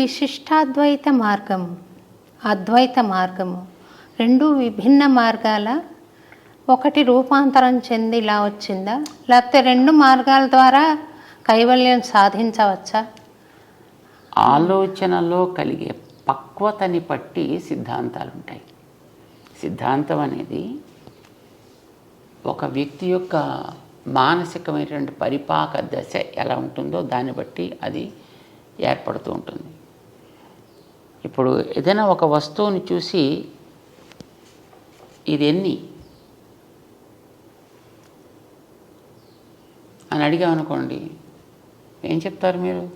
విశిష్టాద్వైత మార్గము అద్వైత మార్గము. రెండు విభిన్న మార్గాల ఒకటి రూపాంతరం చెంది ఇలా వచ్చిందా? లేకపోతే రెండు మార్గాల ద్వారా కైవల్యం సాధించవచ్చా? ఆలోచనలో కలిగే పక్వతని బట్టి సిద్ధాంతాలు ఉంటాయి సిద్ధాంతం అనేది ఒక వ్యక్తి యొక్క మానసికమైనటువంటి పరిపాక దశ ఎలా ఉంటుందో దాన్ని బట్టి అది ఏర్పడుతూ ఉంటుంది. ఇప్పుడు ఏదైనా ఒక వస్తువుని చూసి ఇది ఎన్ని? అని అడిగామనుకోండి ఏం చెప్తారు మీరు?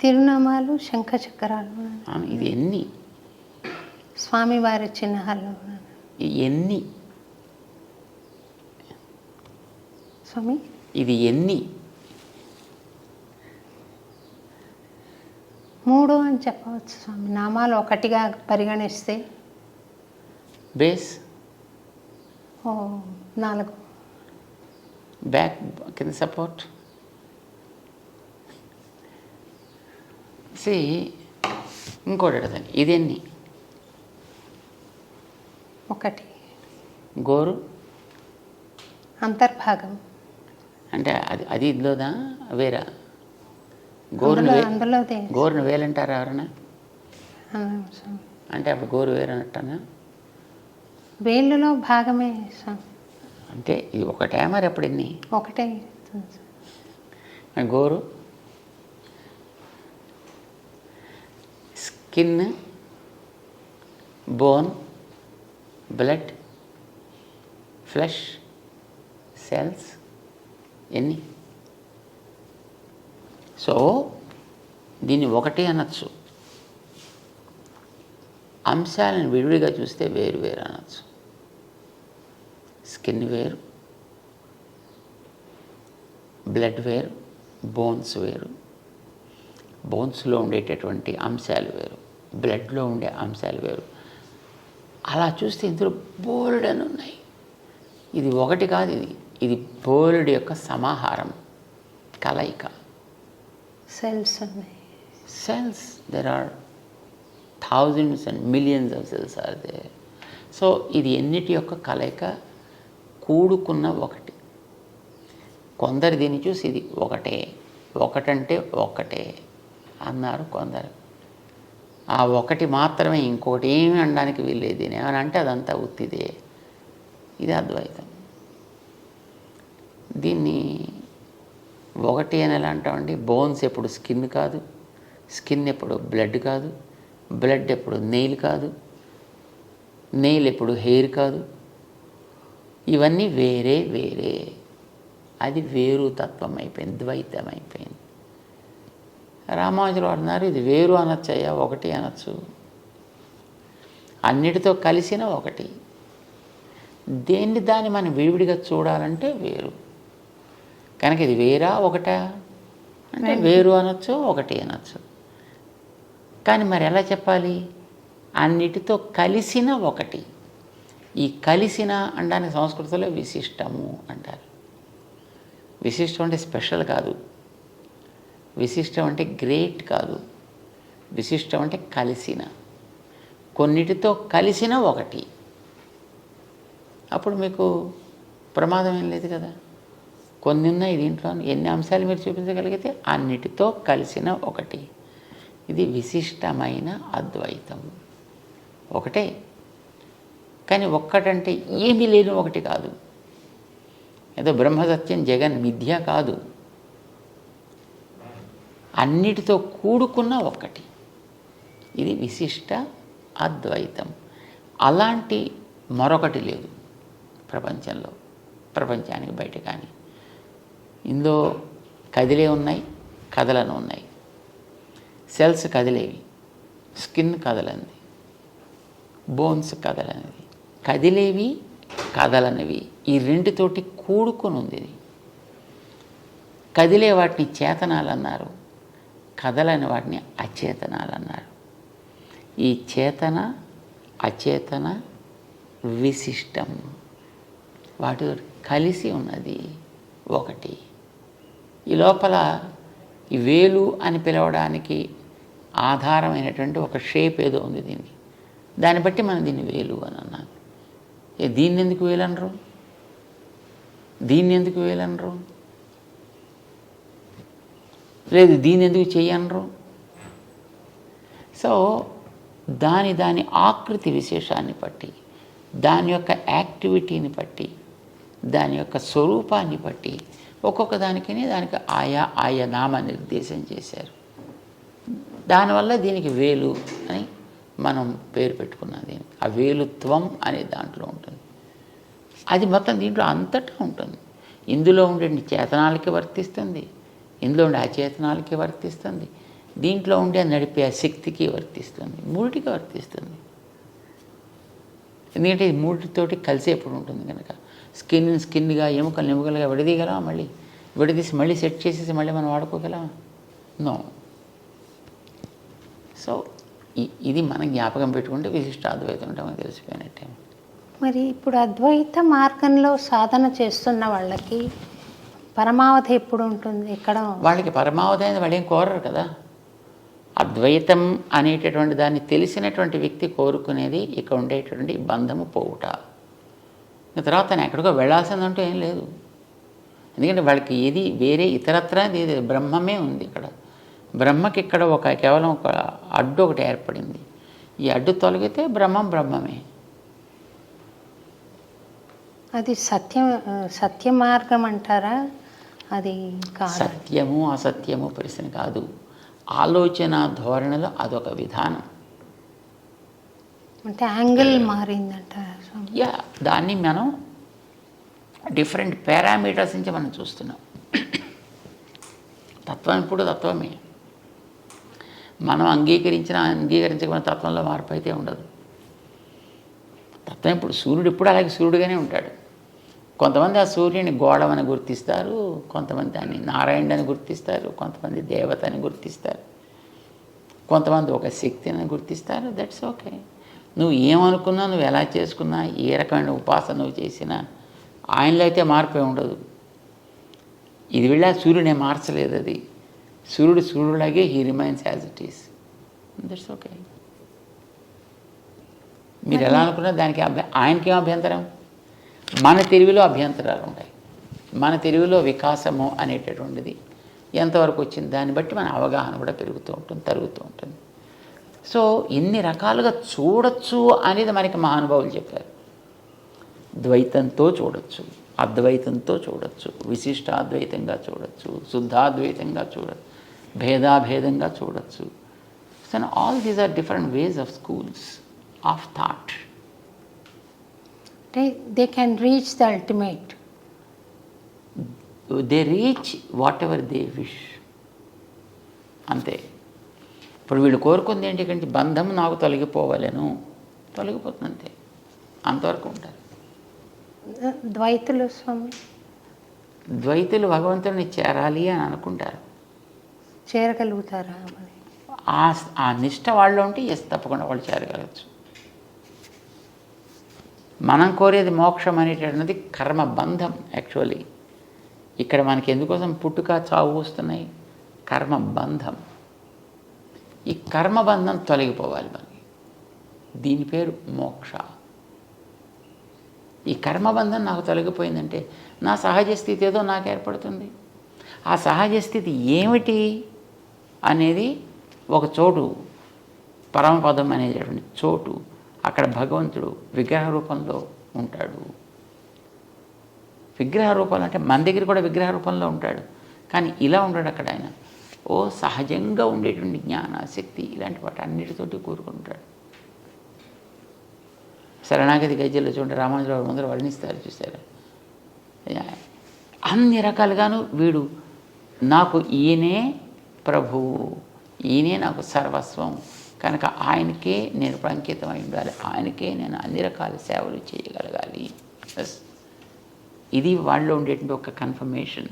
తిరునామాలు శంఖ చక్రాలు ఇది ఎన్ని? స్వామివారి చిహ్నాలు. ఎన్ని? స్వామి? ఇది ఎన్ని? మూడు అని చెప్పవచ్చు స్వామి. నామాలు ఒకటిగా పరిగణిస్తే. బేస్ ఓ నాలుగు. బ్యాక్ కింద సపోర్ట్ సి ఇంకోటి అడగండి ఇది ఎన్ని ఒకటి. గోరు? అంతర్భాగం. అంటే అది అది ఇందులోదా? వేరా? గోరును గోరును వేలంటారా ఎవరైనా? అవును స్వామి. అంటే అప్పుడు గోరు వేరనట్టనా? వేళ్ళులో భాగమే అంటే ఇది ఒకటే మరి అప్పుడు ఎన్ని ఒకటే గోరు. Skin bone blood flesh cells ఎన్ని? సో దీన్ని ఒకటి అనొచ్చు. అంశాలను విడివిడిగా చూస్తే వేరు వేరు అనొచ్చు. స్కిన్ వేరు బ్లడ్ వేరు బోన్స్ వేరు. బోన్స్లో ఉండేటటువంటి అంశాలు వేరు బ్లడ్లో ఉండే అంశాలు వేరు. అలా చూస్తే ఇందులో బోల్డ్ అని ఉన్నాయి. ఇది ఒకటి కాదు ఇది. ఇది బోల్డ్ యొక్క సమాహారం కలయిక. సెల్స్ ఉన్నాయి cells there are thousands and millions of cells are they so ఇది ఎన్నిటి యొక్క కలయిక? కూడుకున్న ఒకటి. కొందరు దీన్ని చూసి ఇది ఒకటే. ఒకటంటే ఒకటే అన్నారు కొందరు. ఆ ఒకటి మాత్రమే ఇంకోటి ఏమి అనడానికి వీల్లేదు దీని ఏమని అంటే అదంతా ఉత్తిదే. ఇది అద్వైతం. దీన్ని ఒకటి అని ఎలా అంటామండి? బోన్స్ ఎప్పుడు స్కిన్ కాదు స్కిన్ ఎప్పుడు బ్లడ్ కాదు బ్లడ్ ఎప్పుడు నెయిల్ కాదు నెయిల్ ఎప్పుడు హెయిర్ కాదు. ఇవన్నీ వేరే వేరే. అది వేరు తత్వం అయిపోయింది ద్వైతం అయిపోయింది రామానుజులు అన్నారు ఇది వేరు అనొచ్చయ్యా ఒకటి అనొచ్చు. అన్నిటితో కలిసిన ఒకటి. దేన్ని దాన్ని మనం విడివిడిగా చూడాలంటే వేరు. కనుక ఇది వేరా ఒకటా? అంటే వేరు అనొచ్చు ఒకటి అనొచ్చు. కానీ మరి ఎలా చెప్పాలి? అన్నిటితో కలిసిన ఒకటి. ఈ కలిసిన అనడానికి సంస్కృతంలో విశిష్టము అంటారు. విశిష్టం అంటే స్పెషల్ కాదు. విశిష్టం అంటే గ్రేట్ కాదు. విశిష్టం అంటే కలిసిన. కొన్నిటితో కలిసిన ఒకటి. అప్పుడు మీకు ప్రమాదం ఏం లేదు కదా? కొన్ని ఉన్నాయి దీంట్లో. ఎన్ని అంశాలు మీరు చూపించగలిగితే అన్నిటితో కలిసిన ఒకటి. ఇది విశిష్టమైన అద్వైతం. ఒకటే. కానీ ఒక్కటంటే ఏమీ లేని ఒకటి కాదు. ఏదో బ్రహ్మసత్యం జగన్ మిథ్య కాదు. అన్నిటితో కూడుకున్న ఒక్కటి ఇది విశిష్ట అద్వైతం. అలాంటి మరొకటి లేదు ప్రపంచంలో. ప్రపంచానికి బయట కానీ. ఇందులో కదిలే ఉన్నాయి కదలను ఉన్నాయి. సెల్స్ కదిలేవి స్కిన్ కదలంది బోన్స్ కదలనివి కదిలేవి కదలనివి. ఈ రెండుతోటి కూడుకొని ఉంది ఇది. కదిలే వాటిని చేతనాలు అన్నారు కదలని వాటిని అచేతనాలు అన్నారు ఈ చేతన అచేతన విశిష్టం. వాటి కలిసి ఉన్నది ఒకటి. ఈ లోపల ఈ వేలు అని పిలవడానికి ఆధారమైనటువంటి ఒక షేప్ ఏదో ఉంది దీనికి. దాన్ని బట్టి మనం దీన్ని వేలు అని అన్నాను ఏ దీన్ని ఎందుకు వేలనరు? దీన్ని ఎందుకు వేలనరు? లేదు దీన్ని ఎందుకు చేయనరు? సో దాని దాని ఆకృతి విశేషాన్ని బట్టి దాని యొక్క యాక్టివిటీని బట్టి దాని యొక్క స్వరూపాన్ని బట్టి ఒక్కొక్క దానికి దానికి ఆయా ఆయా నామ నిర్దేశం చేశారు. దానివల్ల దీనికి వేలు అని మనం పేరు పెట్టుకున్నాం దీనికి. ఆ వేలుత్వం అనే దాంట్లో ఉంటుంది. అది మొత్తం దీంట్లో అంతటా ఉంటుంది. ఇందులో ఉండే చేతనాలకి వర్తిస్తుంది. ఇందులో ఉండే అచేతనాలకి వర్తిస్తుంది. దీంట్లో ఉండే నడిపే ఆ శక్తికి వర్తిస్తుంది. మూడిటికి వర్తిస్తుంది. ఎందుకంటే ఇది మూడితోటి కలిసేప్పుడు ఉంటుంది కనుక. స్కిన్ స్కిన్గా ఎముకలు ఎముకలుగా విడదీయగలమా మళ్ళీ? విడదీసి మళ్ళీ సెట్ చేసేసి మళ్ళీ మనం వాడుకోగలమా? నో. సో ఇది మనం జ్ఞాపకం పెట్టుకుంటే విశిష్ట అద్వైతం అంటే మనకు తెలిసిపోయినట్టే. మరి ఇప్పుడు అద్వైత మార్గంలో సాధన చేస్తున్న వాళ్ళకి పరమావధి ఎప్పుడు ఉంటుంది? ఎక్కడ వాళ్ళకి పరమావధి అనేది వాళ్ళు ఏం కోరరు కదా. అద్వైతం అనేటటువంటి దాన్ని తెలిసినటువంటి వ్యక్తి కోరుకునేది ఇక్కడ ఉండేటటువంటి బంధము పోవుట. తర్వాత తను ఎక్కడికో వెళ్ళాల్సిందంటూ ఏం లేదు. ఎందుకంటే వాళ్ళకి ఏది వేరే ఇతరత్ర ఏది బ్రహ్మమే ఉంది ఇక్కడ. బ్రహ్మకి ఇక్కడ ఒక కేవలం ఒక అడ్డు ఒకటి ఏర్పడింది. ఈ అడ్డు తొలగితే బ్రహ్మం బ్రహ్మమే. అది సత్య సత్య మార్గం అంటారా? అది కాదు. సత్యము అసత్యము ప్రశ్న కాదు. ఆలోచన ధోరణిలో అదొక విధానం. అంటే యాంగిల్ మారిందంటారా? యా దాన్ని మనం డిఫరెంట్ పారామీటర్స్ నుంచి మనం చూస్తున్నాం. తత్వం ఇప్పుడు తత్వమే. మనం అంగీకరించిన అంగీకరించకపోయిన తత్వంలో మార్పు అయితే ఉండదు. తత్వం ఇప్పుడు సూర్యుడు ఇప్పుడు అలాగే సూర్యుడుగానే ఉంటాడు. కొంతమంది ఆ సూర్యుని గోడమని గుర్తిస్తారు కొంతమంది దాన్ని నారాయణుడు అని గుర్తిస్తారు కొంతమంది దేవత అని గుర్తిస్తారు కొంతమంది ఒక శక్తిని గుర్తిస్తారు దట్స్ ఓకే నువ్వు ఏమనుకున్నా నువ్వు ఎలా చేసుకున్నా ఏ రకమైన ఉపాసన నువ్వు చేసినా ఆయనలో అయితే మార్పే ఉండదు. ఇది వెళ్ళా సూర్యుడే మార్చలేదు అది. సూర్యుడు సూర్యులాగే he remains as it is that's okay మీరు ఎలా అనుకున్నా దానికి అభ్య ఏం అభ్యంతరం? మన తెలివిలో అభ్యంతరాలు ఉంటాయి. మన తెలుగులో వికాసము అనేటటువంటిది ఎంతవరకు వచ్చింది? దాన్ని బట్టి మన అవగాహన కూడా పెరుగుతూ ఉంటుంది తరుగుతూ ఉంటుంది. సో ఎన్ని రకాలుగా చూడొచ్చు అనేది మనకి మహానుభావులు చెప్పారు. ద్వైతంతో చూడొచ్చు అద్వైతంతో చూడొచ్చు విశిష్టాద్వైతంగా చూడొచ్చు శుద్ధాద్వైతంగా చూడొచ్చు భేదాభేదంగా చూడొచ్చు. So all these are different ways of schools of thought అంటే they can reach the ultimate they reach whatever they wish అంతే. ఇప్పుడు వీళ్ళు కోరుకుంది ఏంటి? కంటే బంధం నాకు తొలగిపోవాలను. తొలగిపోతుంది అంతే అంతవరకు ఉంటారు ద్వైతులు స్వామి. ద్వైతులు భగవంతుడిని చేరాలి అని అనుకుంటారు. చేరగలుగుతారా ఆ ఆ నిష్ట వాళ్ళు ఉంటే ఎస్ తప్పకుండా వాళ్ళు చేరగలచ్చు మనం కోరేది మోక్షం అనేటటువంటిది కర్మ బంధం యాక్చువల్లీ ఇక్కడ మనకి ఎందుకోసం పుట్టుక చావు వస్తున్నాయి? కర్మ బంధం. ఈ కర్మబంధం తొలగిపోవాలి మనకి దీని పేరు మోక్ష. ఈ కర్మబంధం నాకు తొలగిపోయిందంటే నా సహజ స్థితి ఏదో నాకు ఏర్పడుతుంది. ఆ సహజ స్థితి ఏమిటి అనేది ఒక చోటు పరమపదం అనేటటువంటి చోటు అక్కడ భగవంతుడు విగ్రహ రూపంలో ఉంటాడు. విగ్రహ రూపంలో అంటే మన దగ్గర కూడా విగ్రహ రూపంలో ఉంటాడు. కానీ ఇలా ఉండడు అక్కడ ఆయన. ఓ సహజంగా ఉండేటువంటి జ్ఞానాశక్తి ఇలాంటి వాటి అన్నిటితోటి కోరుకుంటాడు. శరణాగతి గజ్జల్లో చూడండి రామానుజరావు ముందర వర్ణిస్తారు చూసారా? అన్ని రకాలుగాను వీడు నాకు ఈయనే ప్రభువు ఈయనే నాకు సర్వస్వం. కనుక ఆయనకే నేను ఇప్పుడు అయి ఉండాలి ఆయనకే నేను అన్ని రకాల సేవలు చేయగలగాలి. ఇది వాళ్ళలో ఉండేటువంటి ఒక కన్ఫర్మేషన్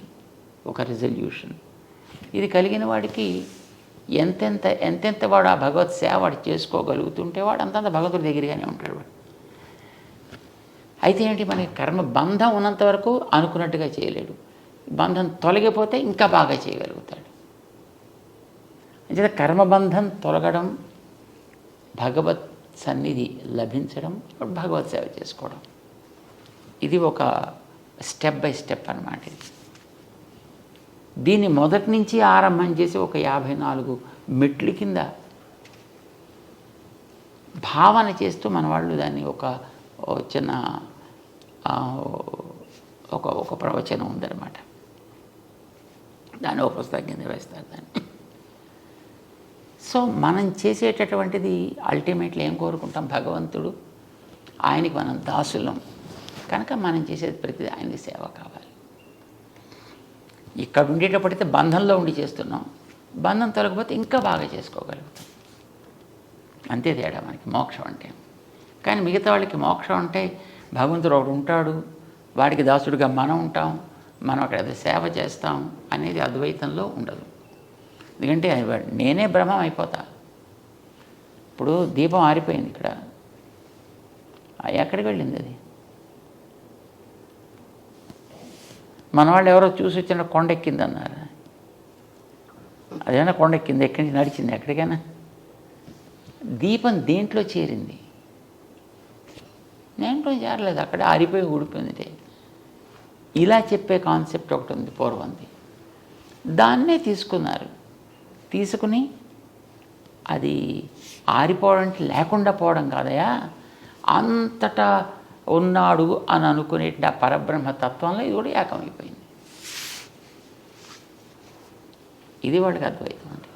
ఒక రిజల్యూషన్ ఇది కలిగిన వాడికి ఎంతెంత ఎంతెంత వాడు ఆ భగవత్ సేవ వాడు చేసుకోగలుగుతుంటే వాడు అంతంత భగవతుడి దగ్గరగానే ఉంటాడు వాడు. అయితే ఏంటి మనకి కర్మ బంధం ఉన్నంత వరకు అనుకున్నట్టుగా చేయలేడు. బంధం తొలగిపోతే ఇంకా బాగా చేయగలుగుతాడు. అంచేత కర్మబంధం తొలగడం భగవత్ సన్నిధి లభించడం భగవత్ సేవ చేసుకోవడం. ఇది ఒక స్టెప్ బై స్టెప్ అన్నమాట ఇది. దీన్ని మొదటి నుంచి ఆరంభం చేసి ఒక యాభై నాలుగు మెట్ల కింద భావన చేస్తూ మన వాళ్ళు దాన్ని ఒక చిన్న ఒక ఒక ప్రవచనం ఉందన్నమాట. దాన్ని ఒక పుస్తకం కింద వేస్తారు దాన్ని. సో మనం చేసేటటువంటిది అల్టిమేట్లీ ఏం కోరుకుంటాం? భగవంతుడు ఆయనకి మనం దాసులం. కనుక మనం చేసేది ప్రతిదీ ఆయనకి సేవ కావాలి. ఇక్కడ ఉండేటప్పుడైతే బంధంలో ఉండి చేస్తున్నాం. బంధం తొలగిపోతే ఇంకా బాగా చేసుకోగలుగుతాం. అంతే తేడా మనకి మోక్షం అంటే. కానీ మిగతా వాళ్ళకి మోక్షం అంటే భగవంతుడు ఒకడు ఉంటాడు వాడికి దాసుడిగా మనం ఉంటాం మనం అక్కడ సేవ చేస్తాం అనేది అద్వైతంలో ఉండదు. ఎందుకంటే అది నేనే భ్రమం అయిపోతా. ఇప్పుడు దీపం ఆరిపోయింది ఇక్కడ. ఎక్కడికి వెళ్ళింది అది? మన వాళ్ళు ఎవరో చూసి వచ్చిన కొండ ఎక్కిందన్నారు అదేనా కొండ ఎక్కింది ఎక్కడి నుంచి నడిచింది? ఎక్కడికైనా? దీపం దేంట్లో చేరింది? దేంట్లో చేరలేదు. అక్కడే ఆరిపోయి ఊడిపోయింది. ఇలా చెప్పే కాన్సెప్ట్ ఒకటి ఉంది పూర్వంది. దాన్నే తీసుకున్నారు. తీసుకుని అది ఆరిపోవడం లేకుండా పోవడం కాదయా అంతటా ఉన్నాడు అని అనుకునే ఆ పరబ్రహ్మ తత్వంలో ఇది కూడా ఏకమైపోయింది. ఇది వాడికి అద్వైతం అంటే